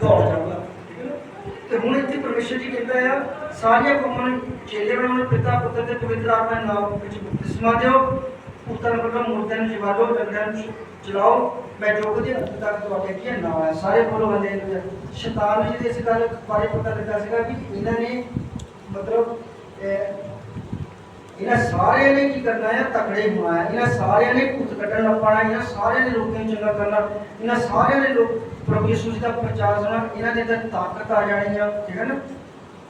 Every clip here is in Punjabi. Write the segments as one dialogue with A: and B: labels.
A: ਦੌੜ ਜਾਊਗਾ ਠੀਕ ਹੈ ਨਾ? ਤੇ ਹੁਣ ਇੱਥੇ ਪਰਮੇਸ਼ਰ ਜੀ ਕਹਿੰਦਾ ਆ, ਸਾਰੀਆਂ ਕੌਮਾਂ ਨੂੰ ਚੇਲੇ ਬਣਾਉਣ ਪਿਤਾ, ਪੁੱਤਰ ਤੇ ਪਵਿੱਤਰ ਆਤਮਾ ਦੇ ਨਾਮ ਵਿੱਚ ਬਪਤਿਸਮਾ ਦਿਓ। ਪੁੱਤਰ ਵੱਲੋਂ ਮੂਰਤੀਆਂ ਨੂੰ ਜਵਾਲੋ ਜੰਗਲਾਂ ਨੂੰ ਚਲਾਓ। ਮੈਂ ਜੋ ਕੁਝ ਅੰਤ ਤੱਕ ਤੁਹਾਡੇ ਕੀ ਨਾਮ ਹੈ ਸਾਰੇ ਬੋਲੋ ਹਲੇ ਸ਼ੈਤਾਨ ਨੂੰ ਜਿਹਦੇ ਇਸ ਗੱਲ ਬਾਰੇ ਪਤਾ ਲੱਗਾ ਸੀਗਾ ਕਿ ਇਹਨਾਂ ਨੇ ਮਤਲਬ ਇਹਨਾਂ ਸਾਰਿਆਂ ਨੇ ਕੀ ਕਰਨਾ ਹੈ? ਤਕੜੇ ਹੋਣਾ ਹੈ। ਇਹਨਾਂ ਸਾਰਿਆਂ ਨੇ ਭੂਤ ਕੱਢਣ ਲੱਪਣਾ ਇਹਨਾਂ ਸਾਰਿਆਂ ਨੇ ਲੋਕਾਂ ਨੂੰ ਚੰਗਾ ਕਰਨਾ। ਇਹਨਾਂ ਸਾਰਿਆਂ ਨੇ ਲੋਕ ਪ੍ਰਭੂ ਯਿਸੂ ਦਾ ਪ੍ਰਚਾਰ ਕਰਨਾ ਇਹਨਾਂ ਦੇ ਅੰਦਰ ਤਾਕਤ ਆ ਜਾਣੀ ਆ, ਠੀਕ ਹੈ ਨਾ?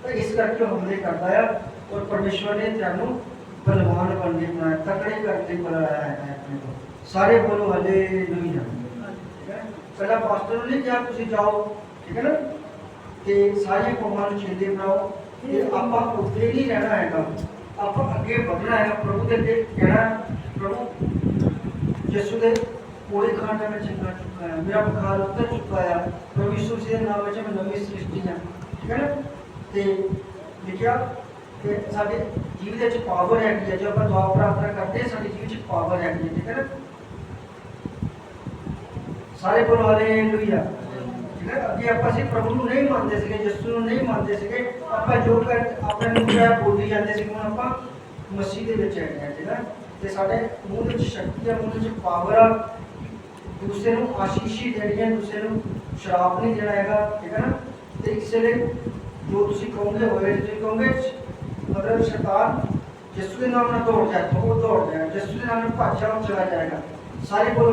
A: ਤਾਂ ਇਸ ਕਰਕੇ ਹਮਲੇ ਕਰਦਾ ਆ ਔਰ ਪਰਮੇਸ਼ਵਰ ਨੇ ਤੁਹਾਨੂੰ ਬਲਵਾਨ ਬਣਨੇ ਬਣਾਇਆ, ਤਕੜੇ ਕਰਕੇ ਬਣਾਇਆ ਹੈ ਆਪਣੇ ਕੋਲ ਸਾਰੇ ਬੋਲੋ ਹਲੇ ਠੀਕ ਹੈ? ਪਹਿਲਾਂ ਪਾਸਟਰ ਨੂੰ ਨਹੀਂ ਕਿਹਾ, ਤੁਸੀਂ ਜਾਓ, ਠੀਕ ਹੈ ਨਾ? ਤੇ ਸਾਰੀਆਂ ਕੌਮਾਂ ਨੂੰ ਚੇਲੇ ਬਣਾਓ। ਤੇ ਆਪਾਂ ਉੱਥੇ ਨਹੀਂ ਰਹਿਣਾ ਹੈਗਾ। ਆਪਾਂ ਅੱਗੇ ਵਧਣਾ ਹੈ, ਪ੍ਰਭੂ ਦੇ ਅੱਗੇ ਕਹਿਣਾ ਪ੍ਰਭੂ, ਯਿਸੂ ਦੇ ਕੋਲੇ ਖਾਂਡਾ ਵਿੱਚ ਚੰਗਾ ਚੁੱਕਾ ਹੈ, ਮੇਰਾ ਬੁਖਾਰ ਉਤਰ ਚੁੱਕਾ ਹੈ ਪ੍ਰਭੂ ਯਿਸੂ ਦੇ ਨਾਮ ਵਿੱਚ ਮੈਂ ਨਵੀਂ ਸ੍ਰਿਸ਼ਟੀ ਹਾਂ। ਠੀਕ ਹੈ ਨਾ? ਤੇ ਲਿਖਿਆ ਕਿ ਸਾਡੇ ਜੀਵ ਦੇ ਵਿੱਚ ਪਾਵਰ ਹੈਗੀ ਹੈ ਜੋ ਆਪਾਂ ਦੁਆ ਪ੍ਰਾਰਥਨਾ ਕਰਦੇ ਹਾਂ, ਸਾਡੇ ਜੀਵ ਵਿੱਚ ਪਾਵਰ ਹੈਗੀ ਹੈ ਠੀਕ ਹੈ ਨਾ? ਸਾਰੇ ਬੋਲੋ ਹਾਲੇਲੂਇਆ ਠੀਕ ਹੈ ਅੱਗੇ ਆਪਾਂ ਸੀ ਪ੍ਰਭੂ ਨੂੰ ਨਹੀਂ ਮੰਨਦੇ ਸੀਗੇ ਯਿਸੂ ਨੂੰ ਨਹੀਂ ਮੰਨਦੇ ਸੀਗੇ ਆਪਾਂ ਜੋ ਕਰ ਆਪਣੇ ਨੂੰ ਕਿਹਾ ਬੋਲੀ ਜਾਂਦੇ ਸੀ ਹੁਣ ਆਪਾਂ ਮਸੀਹ ਦੇ ਵਿੱਚ ਹੈਗੇ ਹਾਂ ਠੀਕ ਹੈ ਤੇ ਸਾਡੇ ਮੂੰਹ ਵਿੱਚ ਸ਼ਕਤੀ ਹੈ ਮੂੰਹ ਵਿੱਚ ਪਾਵਰ ਆ ਦੂਸਰੇ ਨੂੰ ਆਸ਼ੀਸ਼ੀ ਦੇਣੀ ਹੈ ਦੂਸਰੇ ਨੂੰ ਸ਼ਰਾਪ ਨਹੀਂ ਦੇਣਾ ਹੈਗਾ ਠੀਕ ਹੈ ਨਾ ਤੇ ਇਸ ਲਈ ਜੋ ਤੁਸੀਂ ਕਹੋਗੇ ਹੋਏ ਤੁਸੀਂ ਕਹੋਗੇ ਮਤਲਬ ਸ਼ੈਤਾਨ ਯਿਸੂ ਦੇ ਨਾਮ ਨਾਲ ਦੌੜ ਜਾਏ ਤਾਂ ਉਹ ਦੌੜ ਜਾਏ ਯਿਸੂ ਦੇ ਨਾਮ ਨਾਲ ਭੱਜ ਜਾਏ ਉਹ ਚਲਾ ਜਾਏਗਾ ਸਾਰੇ ਬੋਲੋ